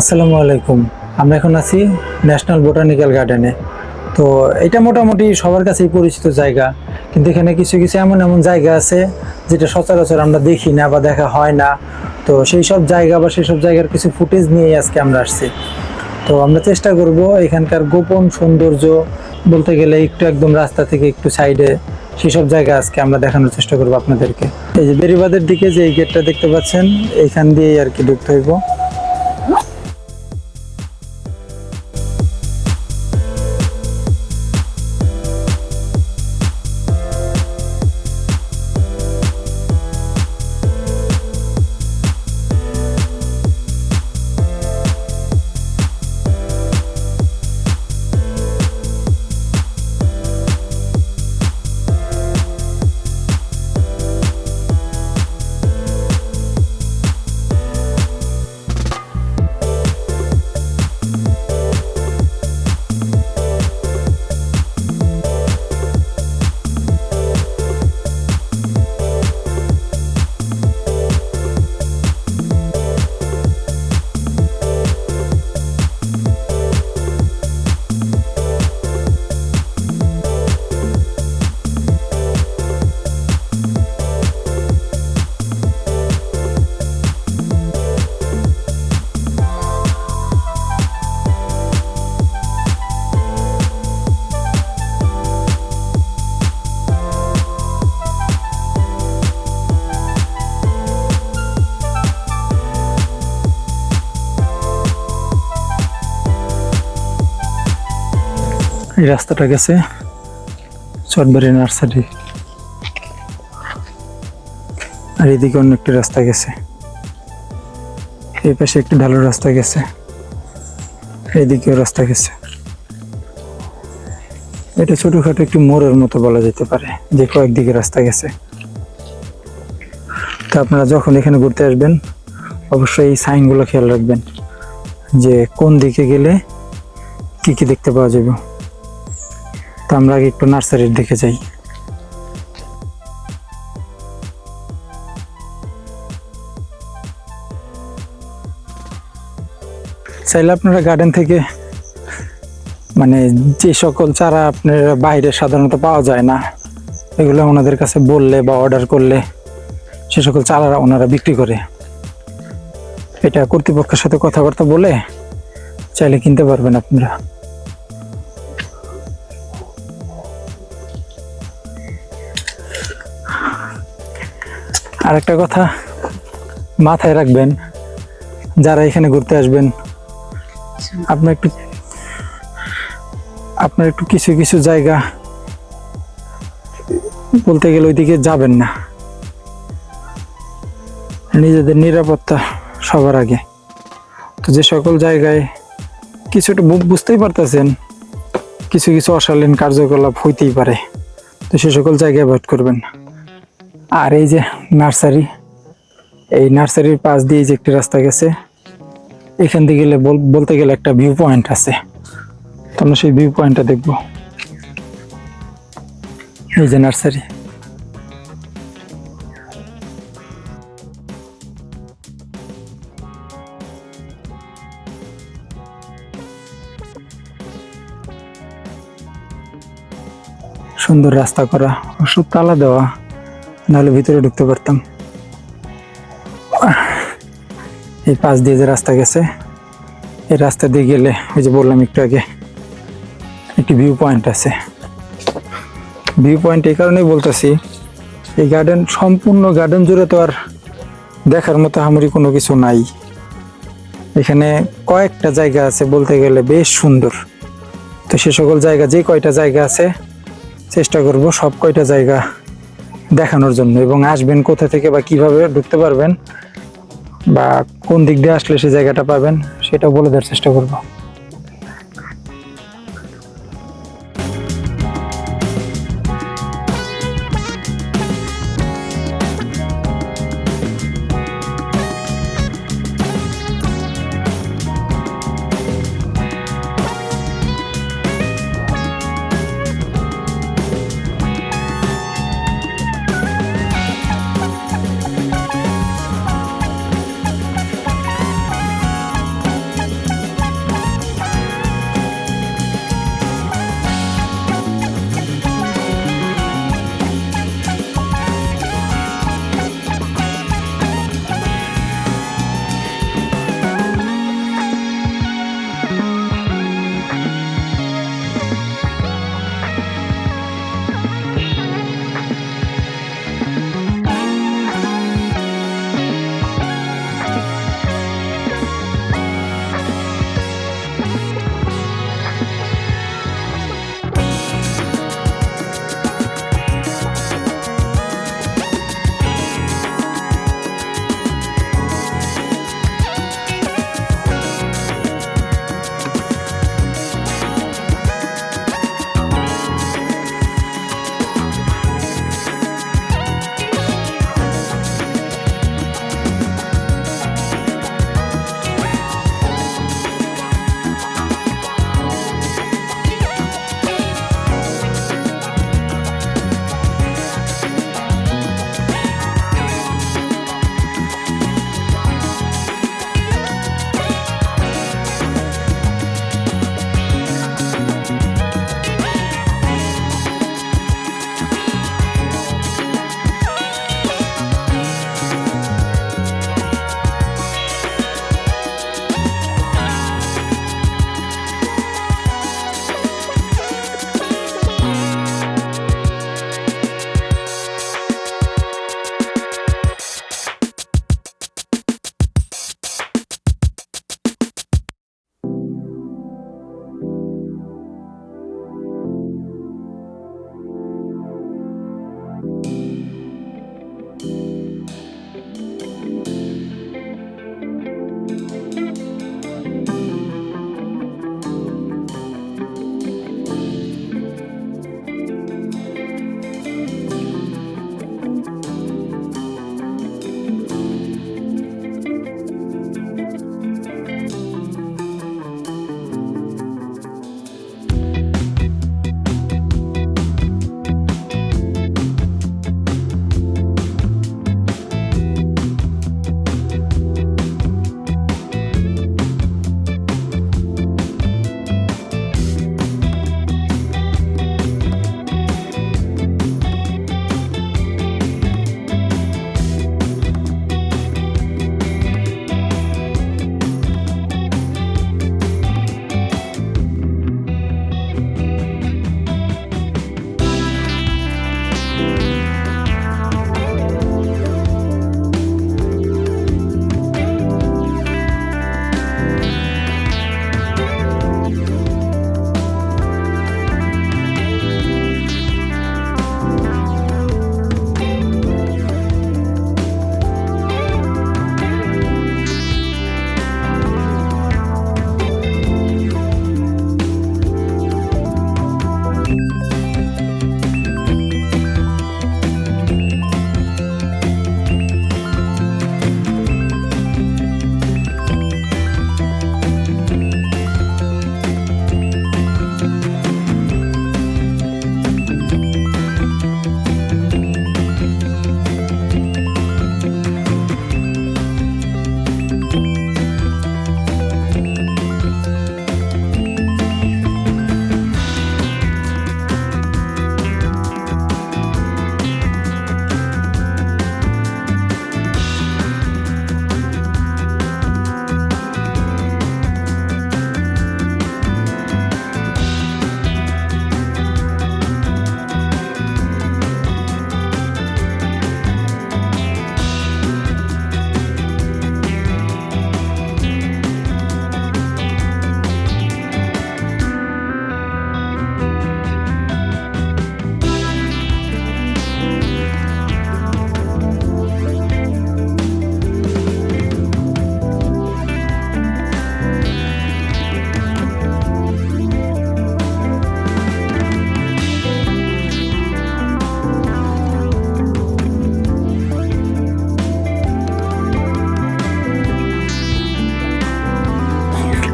আসসালামু আলাইকুম। আমরা এখন আছি ন্যাশনাল বোটানিক্যাল গার্ডেনে তো এটা মোটামুটি সবার কাছেই পরিচিত জায়গা। কিন্তু এখানে কিছু কিছু এমন এমন জায়গা আছে যেটা সচরাচর আমরা দেখি না বা দেখা হয় না। তো সেই সব জায়গা বা সেই সব জায়গার কিছু ফুটেজ নিয়েই আজকে আমরা আসছি। তো আমরা চেষ্টা করব এখানকার গোপন সৌন্দর্য বলতে গেলে একটু একদম রাস্তা থেকে একটু সাইডে সেসব জায়গা আজকে আমরা দেখানোর চেষ্টা করব আপনাদেরকে। এই যে বেরিবাদের দিকে যে এই গেটটা দেখতে পাচ্ছেন এইখান দিয়েই আর কি ঢুকতে হইব। এই রাস্তাটা গেছে চটবাড়ি নার্সারি। আর এদিকে অন্য একটি রাস্তা গেছে। এই পাশে একটি ঢালু রাস্তা গেছে। এইদিকেও রাস্তা গেছে। এটা ছোটখাটো একটি মোড়ের মতো বলা যেতে পারে, যে কয়েকদিকে রাস্তা গেছে। তো আপনারা যখন এখানে ঘুরতে আসবেন, অবশ্যই এই সাইনগুলো খেয়াল রাখবেন, যে কোন দিকে গেলে কি কি দেখতে পাওয়া যাবে। তো আমরা আগে একটু নার্সারির দিকে যাই। চাইলে আপনারা গার্ডেন থেকে মানে যে সকল চারা আপনার বাইরে সাধারণত পাওয়া যায় না, এগুলো ওনাদের কাছে বললে বা অর্ডার করলে সে সকল চারা ওনারা বিক্রি করে। এটা কর্তৃপক্ষের সাথে কথাবার্তা বলে চাইলে কিনতে পারবেন আপনারা। আর একটা কথা, মাথায় রাখবেন, যারা এখানে ঘুরতে আসবেন, আপনার একটু আপনার একটু কিছু কিছু জায়গা বলতে গেলে ওইদিকে যাবেন না। নিজেদের নিরাপত্তা সবার আগে। তো যে সকল জায়গায় কিছুটা বুঝতেই পারতেছেন, কিছু কিছু অশালীন কার্যকলাপ হইতেই পারে। তো সে সকল জায়গায় অ্যাভয়েড করবেন আর এই যে নার্সারি, এই নার্সারির পাশ দিয়ে যে একটি রাস্তা গেছে, এখান দিয়ে গেলে বল- বলতে গেলে একটা ভিউ পয়েন্ট আছে। তো আমরা সেই ভিউ পয়েন্টটা দেখব। এই যে নার্সারি। সুন্দর রাস্তা করা ওষুধ তালা দেওয়া। নাহলে ভিতরে ঢুকতে পারতাম। এই পাশ দিয়ে যে রাস্তা গেছে, এই রাস্তা দিয়ে গেলে, ওই যে বললাম একটু আগে, একটি ভিউ পয়েন্ট আছে। ভিউ পয়েন্ট এই কারণেই বলতেছি, এই গার্ডেন সম্পূর্ণ গার্ডেন জুড়ে তো আর দেখার মতো হামরি কোনো কিছু নাই। এখানে কয়েকটা জায়গা আছে বলতে গেলে বেশ সুন্দর। তো সে সকল জায়গা, যে কয়টা জায়গা আছে, চেষ্টা করব সব কয়টা জায়গা দেখানোর জন্য এবং আসবেন কোথা থেকে বা কীভাবে ঢুকতে পারবেন বা কোন দিক দিয়ে আসলে সেই জায়গাটা পাবেন সেটা বলে দেওয়ার চেষ্টা করব।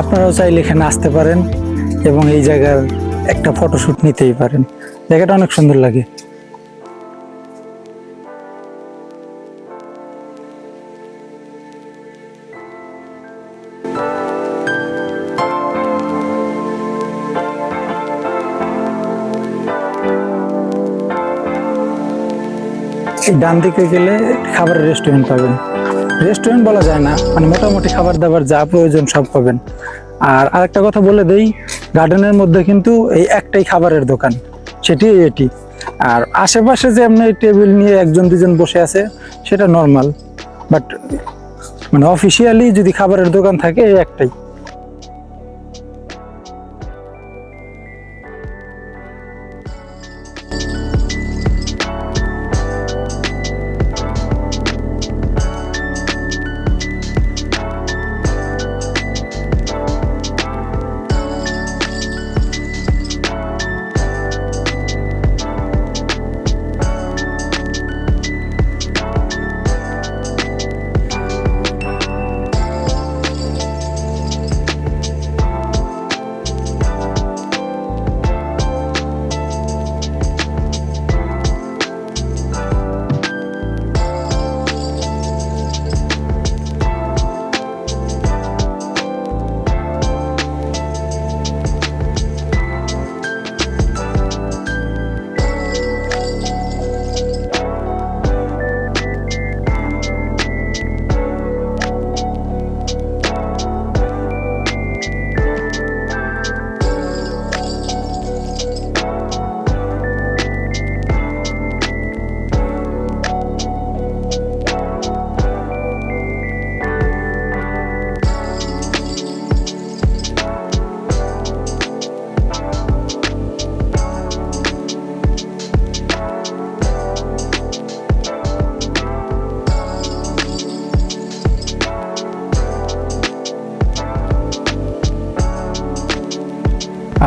আপনারাও চাইলে এখানে আসতে পারেন এবং এই জায়গার একটা ফটোশ্যুট নিতেই পারেন। জায়গাটা অনেক সুন্দর লাগে। ডান দিকে গেলে খাবারের রেস্টুরেন্ট পাবেন। রেস্টুরেন্ট বলা যায় না মানে মোটামুটি খাবার দাবার যা প্রয়োজন সব পাবেন। আর আরেকটা কথা বলে দেই গার্ডেনের মধ্যে কিন্তু এই একটাই খাবারের দোকান, সেটি এটি আর আশেপাশে যে এমনি টেবিল নিয়ে একজন দুজন বসে আছে, সেটা নর্মাল বাট মানে অফিসিয়ালি যদি খাবারের দোকান থাকে, এই একটাই।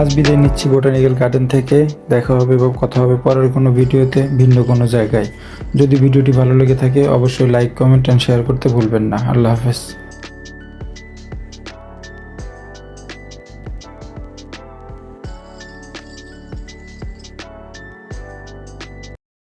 আজ বিদায় নিচ্ছি বোটানিক্যাল গার্ডেন থেকে। দেখা হবে বা কথা হবে পরের কোনো ভিডিওতে ভিন্ন কোনো জায়গায়। যদি ভিডিওটি ভালো লেগে থাকে, অবশ্যই লাইক কমেন্ট অ্যান্ড শেয়ার করতে ভুলবেন না। আল্লাহ হাফেজ।